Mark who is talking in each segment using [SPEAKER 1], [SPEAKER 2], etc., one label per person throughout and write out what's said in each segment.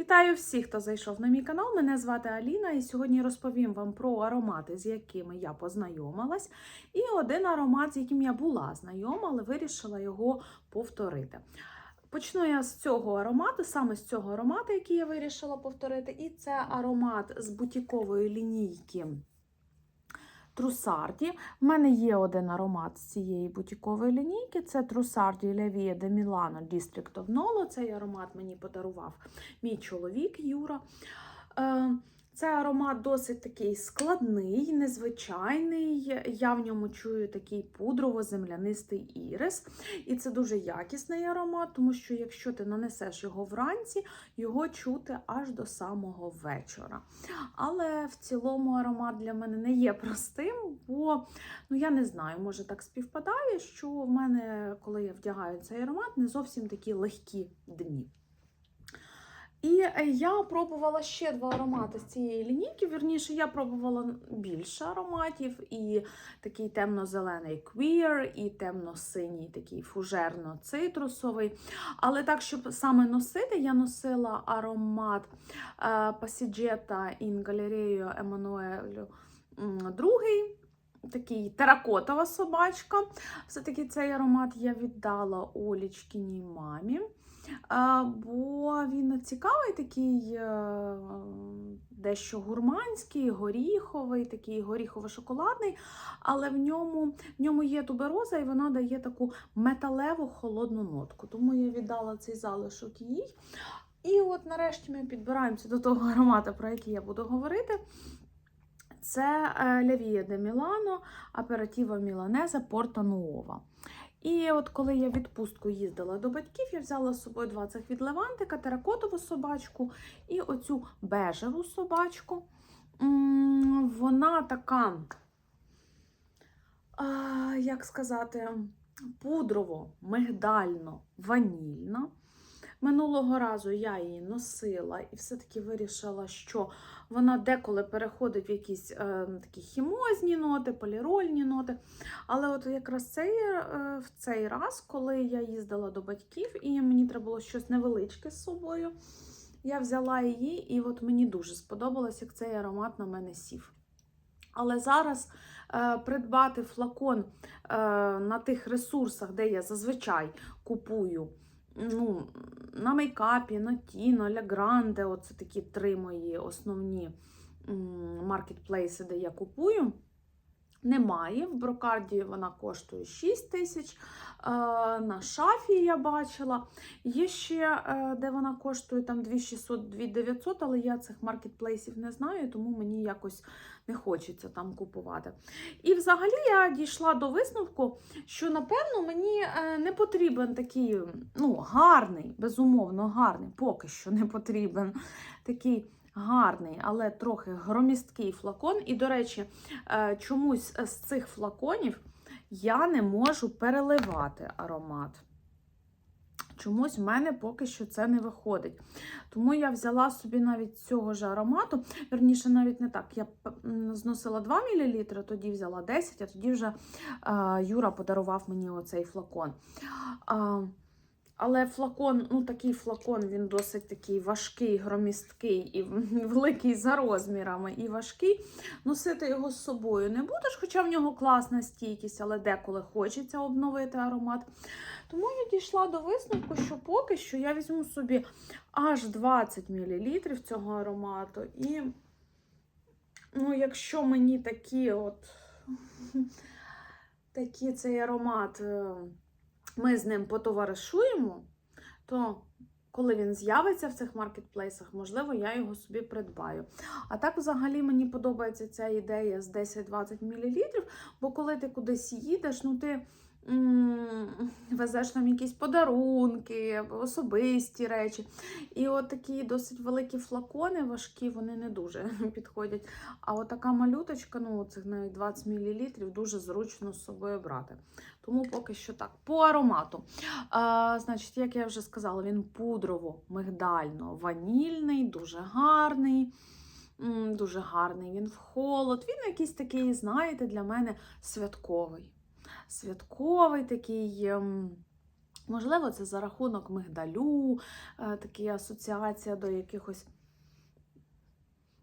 [SPEAKER 1] Вітаю всіх, хто зайшов на мій канал. Мене звати Аліна, і сьогодні розповім вам про аромати, з якими я познайомилась, і один аромат, з яким я була знайома, але вирішила його повторити. Почну я з цього аромату, саме з цього аромату, який я вирішила повторити, і це аромат з бутікової лінійки. Трусарді. В мене є один аромат з цієї бутікової лінійки. Це Трусарді Levie де Мілано District of Nolo. Цей аромат мені подарував мій чоловік Юра. Це аромат досить такий складний, незвичайний. Я в ньому чую такий пудрово-землянистий ірис. І це дуже якісний аромат, тому що якщо ти нанесеш його вранці, його чути аж до самого вечора. Але в цілому аромат для мене не є простим, бо ну я не знаю, може так співпадає, що в мене, коли я вдягаю цей аромат, не зовсім такі легкі дні. І е, я пробувала ще два аромати з цієї лінійки. Вірніше, я пробувала більше ароматів, і такий темно-зелений квір, і темно-синій, такий фужерно-цитрусовий. Але так, щоб саме носити, я носила аромат Пасіджета in Галерею Еммануелю другий. Такий теракотова собачка. Все-таки цей аромат я віддала Олічкіній мамі. Бо він цікавий, такий е, дещо гурманський, горіховий, такий горіхово-шоколадний, але в ньому в ньому є тубероза і вона дає таку металеву холодну нотку. Тому я віддала цей залишок їй. І от нарешті ми підбираємося до того аромату, про який я буду говорити. Це Лявія де Мілано, аператива Міланеза Порта Нуова. І от коли я відпустку їздила до батьків, я взяла з собою два цих від Левантика, теракотову собачку і оцю бежеву собачку. Вона така, як сказати, пудрово-мигдально-ванільна. Минулого разу я її носила і все-таки вирішила, що вона деколи переходить в якісь е, такі хімозні ноти, полірольні ноти. Але от якраз цей, е, в цей раз, коли я їздила до батьків, і мені треба було щось невеличке з собою, я взяла її, і от мені дуже сподобалось, як цей аромат на мене сів. Але зараз е, придбати флакон е, на тих ресурсах, де я зазвичай купую ну, на мейкапі, на Тіно, Ля Гранде, оце такі три мої основні маркетплейси, де я купую. Немає. В брокарді вона коштує 6 тисяч. На шафі я бачила. Є ще, е, де вона коштує там 2600-2900, але я цих маркетплейсів не знаю, тому мені якось не хочеться там купувати. І взагалі я дійшла до висновку, що, напевно, мені е, не потрібен такий ну, гарний, безумовно, гарний, поки що не потрібен такий гарний, але трохи громісткий флакон. І, до речі, е, чомусь з цих флаконів я не можу переливати аромат. Чомусь в мене поки що це не виходить. Тому я взяла собі навіть цього ж аромату. Верніше, навіть не так. Я зносила 2 мл, тоді взяла 10, а тоді вже е, Юра подарував мені оцей флакон. Е, але флакон, ну такий флакон, він досить такий важкий, громісткий і великий за розмірами і важкий. Носити його з собою не будеш, хоча в нього класна стійкість, але деколи хочеться обновити аромат. Тому я дійшла до висновку, що поки що я візьму собі аж 20 мл цього аромату. І, ну, якщо мені такі от такий цей аромат. Ми з ним потоваришуємо, то коли він з'явиться в цих маркетплейсах, можливо, я його собі придбаю. А так, взагалі, мені подобається ця ідея з 10-20 мл, бо коли ти кудись їдеш, ну ти. Везеш нам якісь подарунки, особисті речі. І от такі досить великі флакони важкі, вони не дуже підходять. А от така малюточка, ну цих навіть 20 мл, дуже зручно з собою брати. Тому поки що так. По аромату. А, Значить, як я вже сказала, він пудрово-мигдально-ванільний, дуже гарний. Дуже гарний він в холод. Він якийсь такий, знаєте, для мене святковий святковий такий. Ем, Можливо, це за рахунок мигдалю, е, такі асоціація до якихось,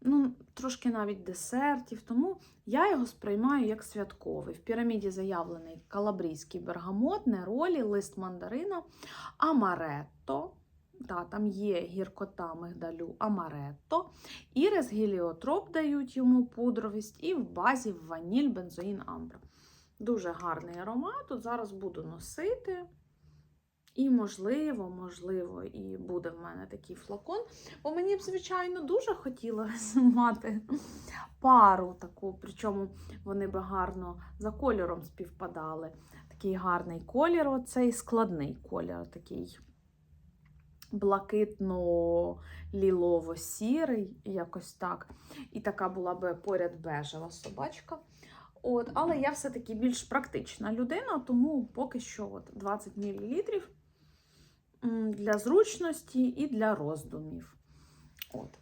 [SPEAKER 1] ну, трошки навіть десертів. Тому я його сприймаю як святковий. В піраміді заявлений калабрійський бергамот, неролі, лист мандарина, амаретто. Да, там є гіркота мигдалю амаретто. Ірис геліотроп дають йому пудровість, і в базі ваніль, бензоїн, амбра. Дуже гарний аромат. От зараз буду носити. І, можливо, можливо, і буде в мене такий флакон. Бо мені б, звичайно, дуже хотілося мати пару таку, причому вони би гарно за кольором співпадали. Такий гарний колір, оцей складний колір, такий блакитно-лілово-сірий, якось так. І така була би поряд бежева собачка. От, але я все-таки більш практична людина, тому поки що от 20 мл для зручності і для роздумів. От.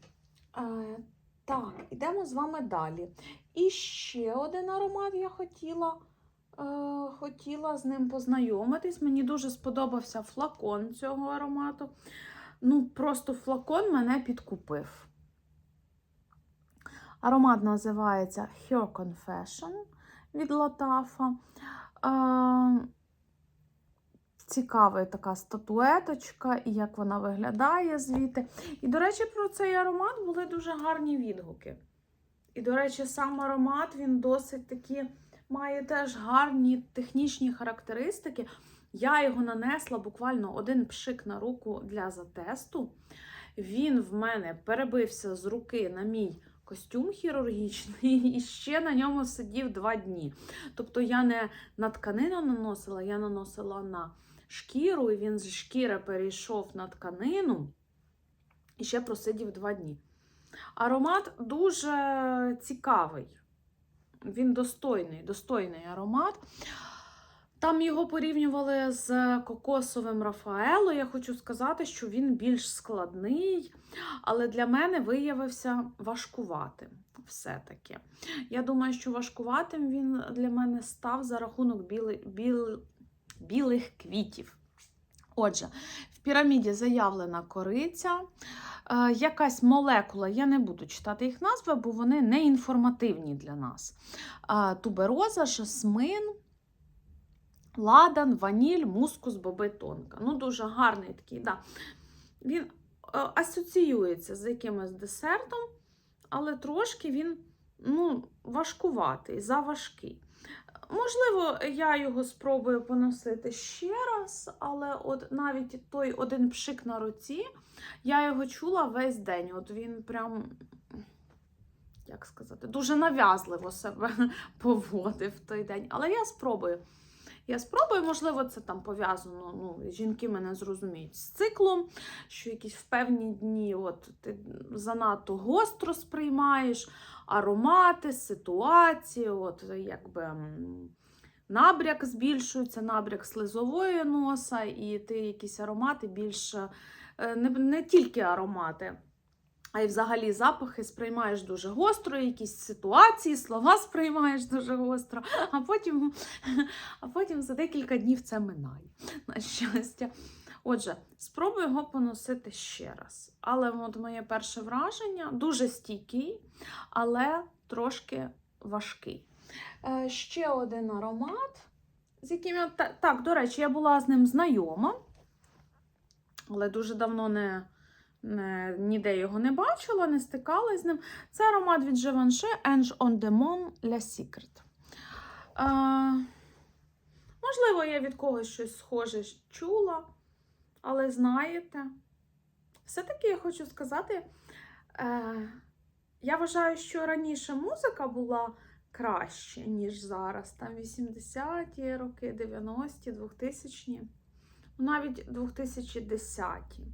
[SPEAKER 1] Е, так, ідемо з вами далі. І ще один аромат я хотіла, е, хотіла з ним познайомитись. Мені дуже сподобався флакон цього аромату. Ну, просто флакон мене підкупив. Аромат називається Her Confession від Латафа. Цікава така статуеточка, і як вона виглядає звідти. І, до речі, про цей аромат були дуже гарні відгуки. І, до речі, сам аромат він досить такі має теж гарні технічні характеристики. Я його нанесла буквально один пшик на руку для затесту. Він в мене перебився з руки на мій костюм хірургічний, і ще на ньому сидів два дні. Тобто я не на тканину наносила, я наносила на шкіру, і він з шкіри перейшов на тканину і ще просидів два дні. Аромат дуже цікавий. Він достойний, достойний аромат. Там його порівнювали з кокосовим Рафаело. Я хочу сказати, що він більш складний, але для мене виявився важкуватим. Все-таки. Я думаю, що важкуватим він для мене став за рахунок біли, біл, білих квітів. Отже, в піраміді заявлена кориця, е, якась молекула, я не буду читати їх назви, бо вони не інформативні для нас. Е, тубероза, жасмин, ладан, ваніль, мускус, боби тонка. Ну, дуже гарний такий. Да. Він е, асоціюється з якимось десертом, але трошки він ну, важкуватий, заважкий. Можливо, я його спробую поносити ще раз, але от навіть той один пшик на руці, я його чула весь день. От він прям, як сказати, дуже нав'язливо себе поводив той день. Але я спробую. Я спробую, можливо, це там пов'язано. Ну, жінки мене зрозуміють з циклом, що якісь в певні дні от, ти занадто гостро сприймаєш аромати, ситуації, от, якби набряк збільшується, набряк слизової носа, і ти якісь аромати більш не, не тільки аромати. А й взагалі запахи сприймаєш дуже гостро, якісь ситуації, слова сприймаєш дуже гостро, а потім а потім за декілька днів це минає, на щастя. Отже, спробую його поносити ще раз. Але от моє перше враження дуже стійкий, але трошки важкий. Е, ще один аромат, з яким я. Так, до речі, я була з ним знайома, але дуже давно не. Не, ніде його не бачила, не стикалася з ним. Це аромат від Givenchy Ange on Demon La Secret. Е, можливо, я від когось щось схоже чула, але знаєте, все-таки я хочу сказати, е, я вважаю, що раніше музика була краще, ніж зараз. Там 80-ті роки, 90-ті, 2000-ті, навіть 2010-ті.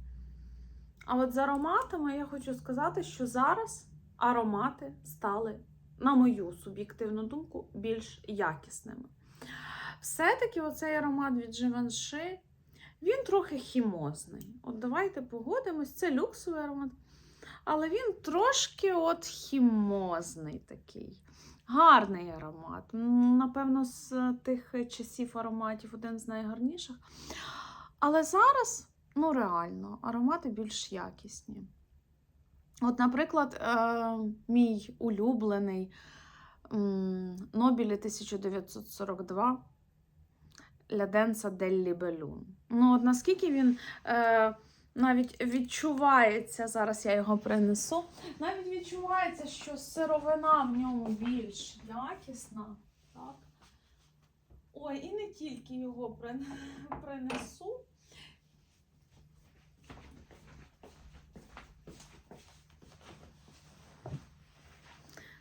[SPEAKER 1] А от з ароматами я хочу сказати, що зараз аромати стали, на мою суб'єктивну думку, більш якісними. Все-таки оцей аромат від Givenchy, він трохи хімозний. От давайте погодимось, це люксовий аромат. Але він трошки от хімозний такий. Гарний аромат. Напевно, з тих часів ароматів один з найгарніших. Але зараз, ну реально, аромати більш якісні. От, наприклад, е, мій улюблений Нобілі 1942 Ляденса Деллі Белюн. Ну, от наскільки він е, навіть відчувається, зараз я його принесу, навіть відчувається, що сировина в ньому більш якісна. Так? Ой, і не тільки його принесу.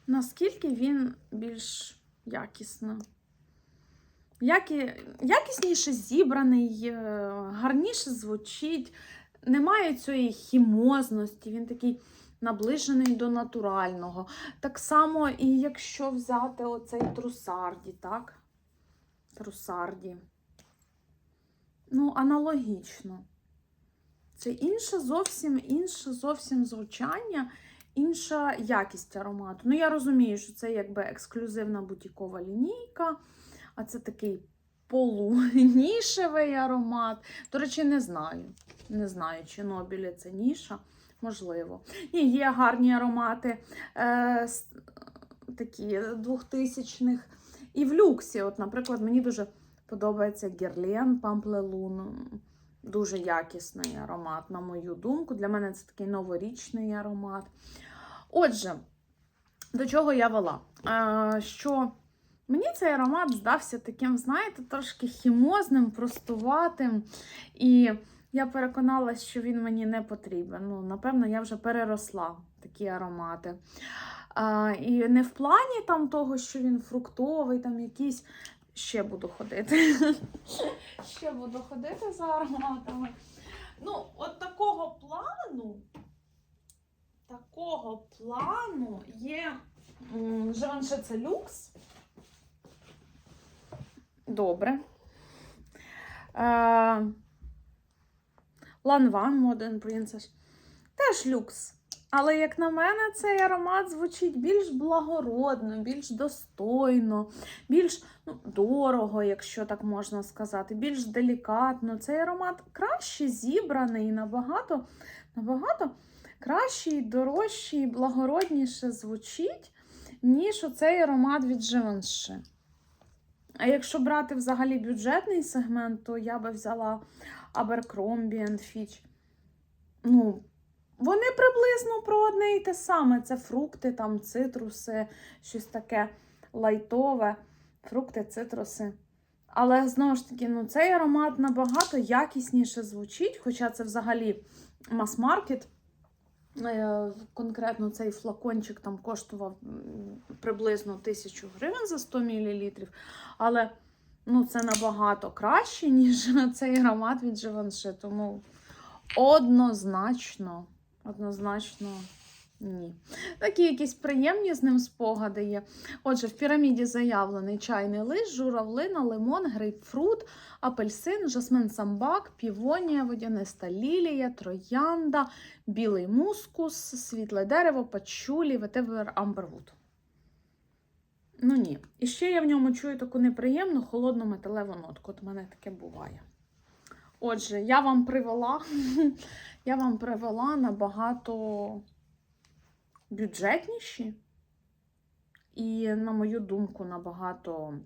[SPEAKER 1] Наскільки він більш якісно? Які, якісніше зібраний, е, гарніше звучить, немає цієї хімозності, він такий наближений до натурального. Так само, і якщо взяти оцей трусарді, так? Трусарді. Ну, аналогічно. Це інше зовсім інше зовсім звучання, інша якість аромату. Ну, я розумію, що це якби ексклюзивна бутікова лінійка, а це такий полунішевий аромат. До речі, не знаю. Не знаю, чи Нобілі це ніша. Можливо. Ні, є гарні аромати е, такі двохтисячних. І в люксі, от, наприклад, мені дуже подобається Герлен Памплелун. Дуже якісний аромат, на мою думку. Для мене це такий новорічний аромат. Отже, до чого я вела? Що мені цей аромат здався таким, знаєте, трошки хімозним, простуватим. І я переконалася, що він мені не потрібен. Ну, напевно, я вже переросла такі аромати. А, і не в плані там того, що він фруктовий, там якийсь. Ще буду ходити. Ще буду ходити за ароматами. Ну, от такого плану, такого плану є м, це люкс. Добре. Е, Lanvin Modern Princess. Теж люкс. Але, як на мене, цей аромат звучить більш благородно, більш достойно, більш ну, дорого, якщо так можна сказати, більш делікатно. Цей аромат краще зібраний, набагато, набагато кращий, дорожчий, благородніше звучить, ніж оцей аромат від Givenchy. А якщо брати взагалі бюджетний сегмент, то я би взяла Abercrombie Fitch. Ну, вони приблизно про одне і те саме. Це фрукти, там, цитруси, щось таке лайтове, фрукти, цитруси. Але знову ж таки, ну, цей аромат набагато якісніше звучить, хоча це взагалі мас-маркет. Е, Конкретно цей флакончик там коштував приблизно 1000 гривень за 100 мл. Але ну, це набагато краще, ніж цей аромат від Givenchy. Тому однозначно, однозначно ні. Такі якісь приємні з ним спогади є. Отже, в піраміді заявлений чайний лист, журавлина, лимон, грейпфрут, апельсин, жасмин самбак, півонія, водяниста лілія, троянда, білий мускус, світле дерево, пачулі, ветивер, амбервуд. Ну ні. І ще я в ньому чую таку неприємну холодну металеву нотку. От у мене таке буває. Отже, я вам привела, я вам привела набагато бюджетніші і, на мою думку, набагато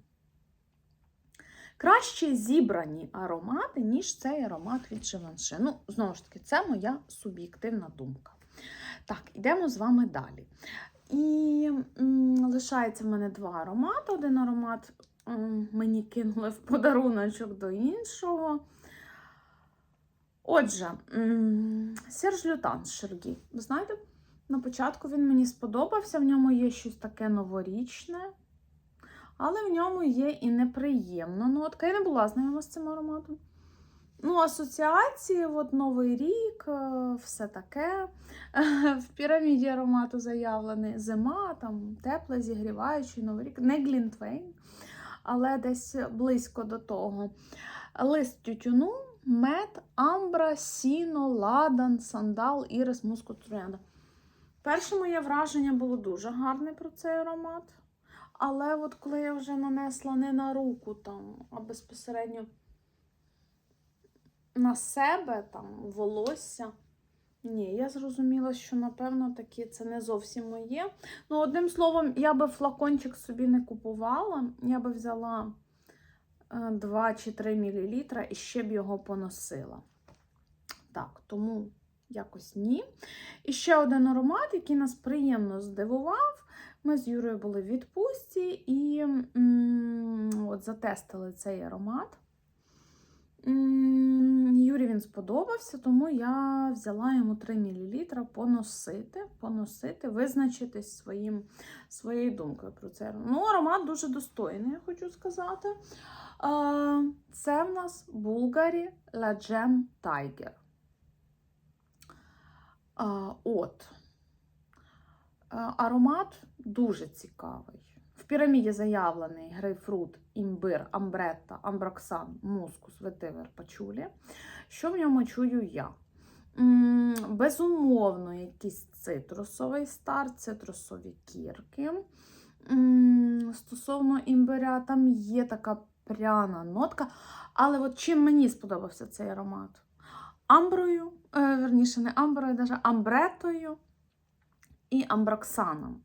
[SPEAKER 1] краще зібрані аромати, ніж цей аромат від Givenchy. Ну, знову ж таки, це моя суб'єктивна думка. Так, йдемо з вами далі. І лишається в мене два аромати. Один аромат мені кинули в подаруночок до іншого. Отже, Серж Лютан Шергі. Ви знаєте, на початку він мені сподобався, в ньому є щось таке новорічне, але в ньому є і неприємна нотка. Я не була знайома з цим ароматом. Ну, асоціації, от Новий рік, е, все таке. В піраміді аромату заявлений зима, там тепле, зігріваючий Новий рік. Не Глінтвейн, але десь близько до того. Лист тютюну, мед, амбра, сіно, ладан, сандал, ірис, мускус, троянда. Перше моє враження було дуже гарне про цей аромат. Але от коли я вже нанесла не на руку там, а безпосередньо на себе, там, волосся. Ні, я зрозуміла, що напевно таки це не зовсім моє. Ну, одним словом, я би флакончик собі не купувала. Я би взяла 2 чи 3 мл і ще б його поносила. Так, тому якось ні. І ще один аромат, який нас приємно здивував. Ми з Юрою були в відпустці і м, от затестили цей аромат. М, Юрі він сподобався, тому я взяла йому 3 мл поносити, поносити, визначитись своїм, своєю думкою про це. Ну, аромат дуже достойний, я хочу сказати. Це в нас Bulgari La Gem Tiger. От. Аромат дуже цікавий. В піраміді заявлений грейпфрут, імбир, амбретта, амброксан, мускус, ветивер, пачулі. Що в ньому чую я? Безумовно, якийсь цитрусовий старт, цитрусові кірки. Стосовно імбиря, там є така пряна нотка. Але от чим мені сподобався цей аромат? Амброю, е, верніше, не амброю, навіть амбретою і амброксаном.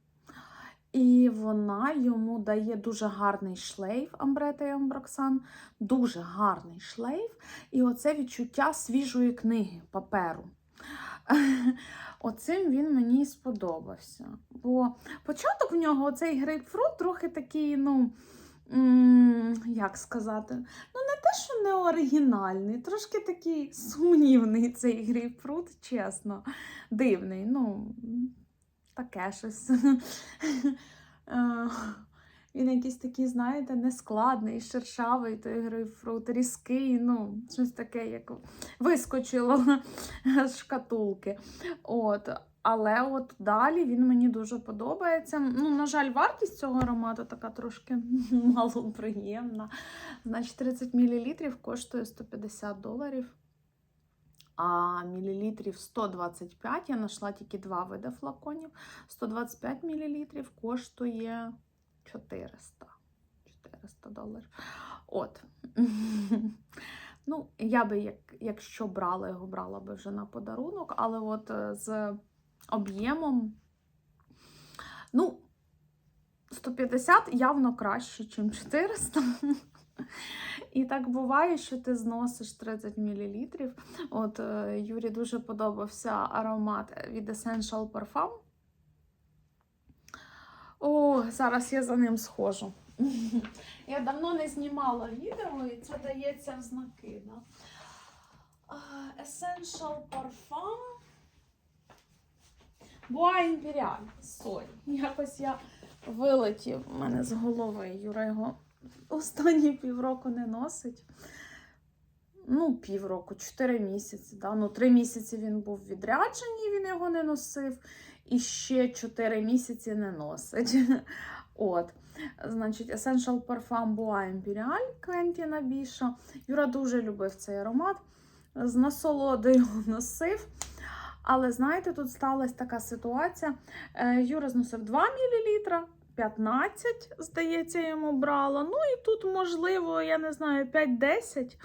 [SPEAKER 1] І вона йому дає дуже гарний шлейф, амбрета і амброксан, дуже гарний шлейф. І оце відчуття свіжої книги, паперу. Оцим він мені сподобався. Бо початок в нього, оцей грейпфрут, трохи такий, ну, як сказати, ну не те, що не оригінальний, трошки такий сумнівний цей грейпфрут, чесно, дивний. ну, Таке щось. Е, Він якийсь такий, знаєте, нескладний, шершавий той грейпфрут, різкий, ну, щось таке, як вискочило з шкатулки. От. Але от далі він мені дуже подобається. Ну, на жаль, вартість цього аромату така трошки малоприємна. Значить, 30 мл коштує 150 доларів. А мілілітрів 125, я знайшла тільки два види флаконів. 125 мл коштує 400 400 доларів. От. Ну, я би, як, якщо брала його, брала би вже на подарунок, але от е, з об'ємом, ну, 150 явно краще, ніж 400. І так буває, що ти зносиш 30 мл. От е, Юрі дуже подобався аромат від Essential Parfum. О, зараз я за ним схожу. Я давно не знімала відео, і це дається в знаки. Да? Essential Parfum. Bois Imperial. Сорі. Якось я вилетів в мене з голови. Юра його останні півроку не носить. Ну, півроку, 4 місяці. Да? Ну, 3 місяці він був відряджений, він його не носив. І ще 4 місяці не носить. От. Значить, Essential Parfum Bois Imperial Квентіна Біша. Юра дуже любив цей аромат. З насолодою носив. Але знаєте, тут сталася така ситуація. Е, Юра зносив 2 мл, 15, здається, йому брала. Ну і тут, можливо, я не знаю, 5-10.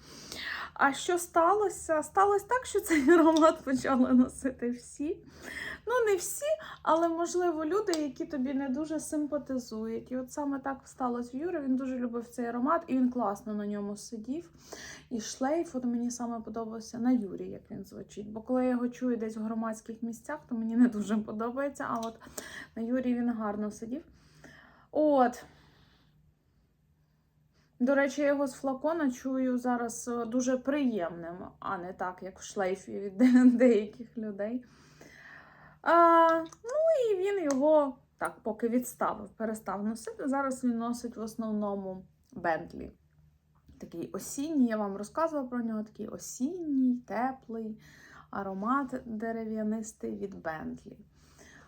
[SPEAKER 1] А що сталося? Сталося так, що цей аромат почали носити всі. Ну, не всі, але, можливо, люди, які тобі не дуже симпатизують. І от саме так сталося в Юрі. Він дуже любив цей аромат, і він класно на ньому сидів. І шлейф, от мені саме подобався на Юрі, як він звучить. Бо коли я його чую десь в громадських місцях, то мені не дуже подобається. А от на Юрі він гарно сидів. От. До речі, я його з флакона чую зараз е, дуже приємним, а не так, як в шлейфі від де- деяких людей. А, ну і він його так поки відставив, перестав носити. Зараз він носить в основному Бентлі. Такий осінній, я вам розказувала про нього, такий осінній, теплий аромат дерев'янистий від Бентлі.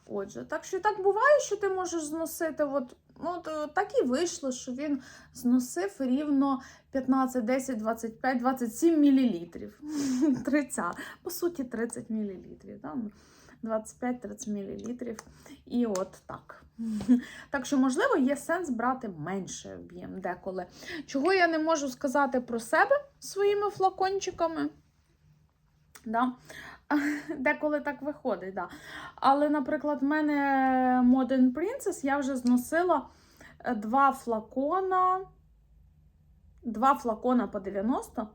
[SPEAKER 1] Отже, так що так буває, що ти можеш зносити. От, ну, от, е, так і вийшло, що він зносив рівно 15, 10, 25, 27 мілілітрів. 30, по суті, 30 мілілітрів. Да? 25-30 мл. І от так. Так що, можливо, є сенс брати менший об'єм деколи. Чого я не можу сказати про себе своїми флакончиками? Да? Деколи так виходить, да. Але, наприклад, в мене Modern Princess я вже зносила е, два флакона, два флакона по 90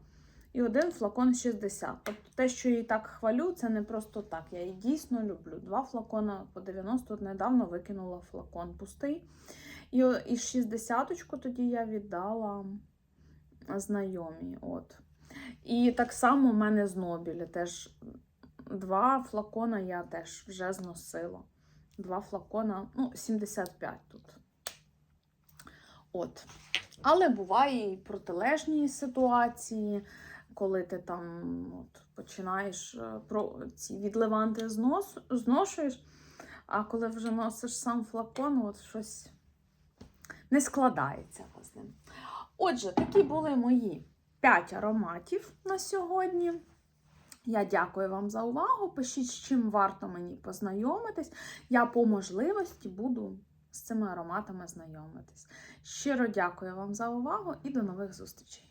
[SPEAKER 1] і один флакон 60. Тобто те, що її так хвалю, це не просто так. Я її дійсно люблю. Два флакона по 90 недавно викинула флакон пустий. І, і 60 тоді я віддала знайомій. От. І так само в мене з Нобілі теж два флакона я теж вже зносила. Два флакона, ну, 75 тут. От. Але буває і протилежні ситуації, коли ти там от, починаєш е, про ці відливанти знос, зношуєш, а коли вже носиш сам флакон, от щось не складається з. Отже, такі були мої 5 ароматів на сьогодні. Я дякую вам за увагу. Пишіть, з чим варто мені познайомитись. Я по можливості буду з цими ароматами знайомитись. Щиро дякую вам за увагу і до нових зустрічей!